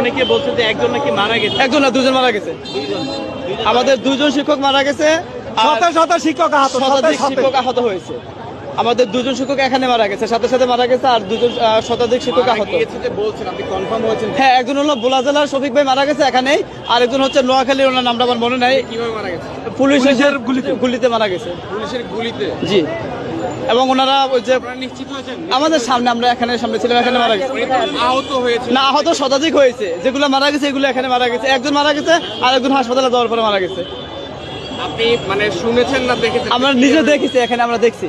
অনেকে বলছে যে একজন নাকি মারা গেছে। একজন না দুজন মারা গেছে। আমাদের দুজন শিক্ষক মারা গেছে শিক্ষক আহত শতাধিক শিক্ষক আহত হয়েছে। আমাদের দুজন শিক্ষক এখানে মারা গেছে সাথে সাথে মারা গেছে আর দুজন শতাধিক শিক্ষক আহত। হ্যাঁ একজন হলো বোলা জেলার শফিক ভাই মারা গেছে এখানেই আর একজন হচ্ছে নোয়াখালী ওনার নামটা আমার মনে নাই। কীভাবে মারা গেছে? পুলিশের গুলিতে। গুলিতে মারা গেছে। পুলিশের গুলিতে? জি। এবং ওনারা ওই যে আমাদের সামনে আমরা এখানে সামনে ছিলাম এখানে মারা গেছে। আহত হয়েছে। না আহত শতাধিক হয়েছে। যেগুলো মারা গেছে এগুলো এখানে মারা গেছে। একজন মারা গেছে আর একজন হাসপাতালে যাওয়ার পরে মারা গেছে। আপনি মানে শুনেছেন না দেখেছেন? আমরা নিজে দেখেছি এখানে আমরা দেখছি।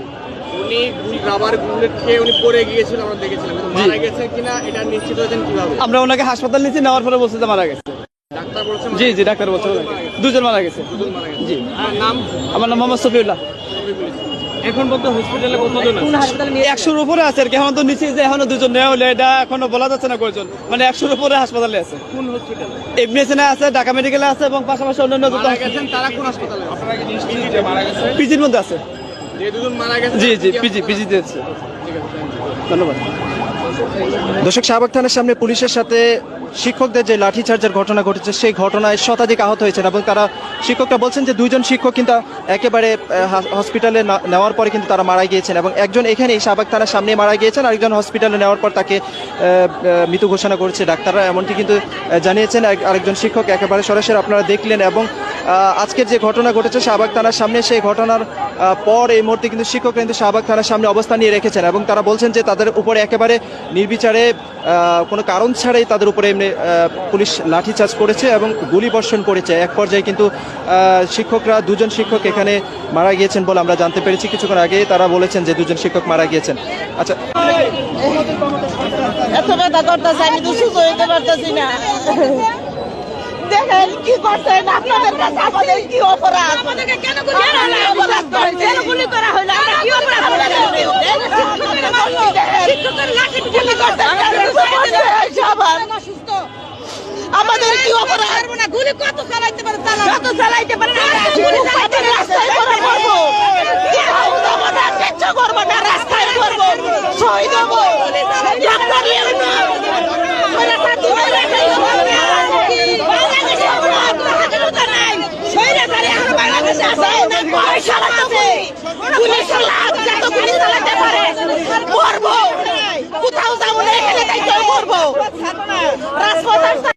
উনি রাবার বুলেট খেয়ে উনি পড়ে গিয়েছিল আমরা দেখেছিলাম। মারা গেছে কিনা এটা নিশ্চিত হয়েছেন কীভাবে? আমরা ওনাকে হাসপাতাল নেওয়ার পরে বলছে যে মারা গেছে। জি জি ডাক্তার বলছে দুজন মারা গেছে। জি। নাম? আমার নাম মোহাম্মদ সফিউল্লাহ এখন বলতে হসপিটালে কতজন আছে? একশোর উপরে আছে আর কি এখন তো নিচে যে এখনও দুজন নেওয়া হলে এটা এখনও বলা যাচ্ছে না কয়জন মানে একশোর উপরে হাসপাতালে আছে। কোন হসপিটালে এমনিএসএনে আছে ঢাকা মেডিকেলে আছে এবং পাশাপাশি অন্যান্য মারা তারা কোন হাসপাতালে আপনারা কি নিশ্চিত যে মারা গেছে? পিজির মধ্যে আছে। যে দুজন মারা জি জি পিজি পিজিতে আছে. ধন্যবাদ। দর্শক শাহবাগ থানার সামনে পুলিশের সাথে শিক্ষকদের যে লাঠিচার্জের ঘটনা ঘটেছে, সেই ঘটনায় শতাধিক আহত হয়েছেন এবং তারা শিক্ষকরা বলছেন যে দুইজন শিক্ষক কিন্তু একেবারে হসপিটালে নেওয়ার পরে কিন্তু তারা মারা গিয়েছেন এবং একজন এখানেই শাহবাগ থানার সামনে মারা গিয়েছেন, আরেকজন হসপিটালে নেওয়ার পর তাকে মৃত ঘোষণা করেছে ডাক্তাররা। এমনটি কিন্তু জানিয়েছেন আরেকজন শিক্ষক একেবারে সরাসরি আপনারা দেখলেন এবং আজকের যে ঘটনা ঘটেছে, শাহবাগ থানার সামনে, সেই ঘটনার পর এই মুহূর্তে কিন্তু শিক্ষকরা কিন্তু শাহবাগ থানার সামনে অবস্থান নিয়ে রেখেছেন এবং তারা বলছেন যে তাদের উপরে একেবারে নির্বিচারে কোনো কারণ ছাড়াই তাদের উপরে এমনি পুলিশ লাঠিচার্জ করেছে এবং গুলি বর্ষণ করেছে। এক পর্যায়ে কিন্তু শিক্ষকরা, দুজন শিক্ষক এখানে মারা গিয়েছেন বলে আমরা জানতে পেরেছি। কিছুক্ষণ আগে তারা বলেছেন যে দুজন শিক্ষক মারা গিয়েছেন। আচ্ছা। এত ব্যথা করতেছে, আমি তো সুস্থ হইতে পারতেছি না। দেখেন কি করছেন? আপনাদের কাছে আমাদের কি অপরাধ? আমাদেরকে কেন অপরাধ কেন গুলি করা হলো? আমরা কি অপরাধ? আমাদের কি অপরাধ? গুলি কত চালাইতে পারে কত চালাইতে পারে গুলি চালাইতে রাস্তায় করে করব আমরা কিচ্ছু করব না রাস্তায় করব শহীদ হব ডাক্তার লিও না কোথাও যাব না এখানে তাই করব রাজপথ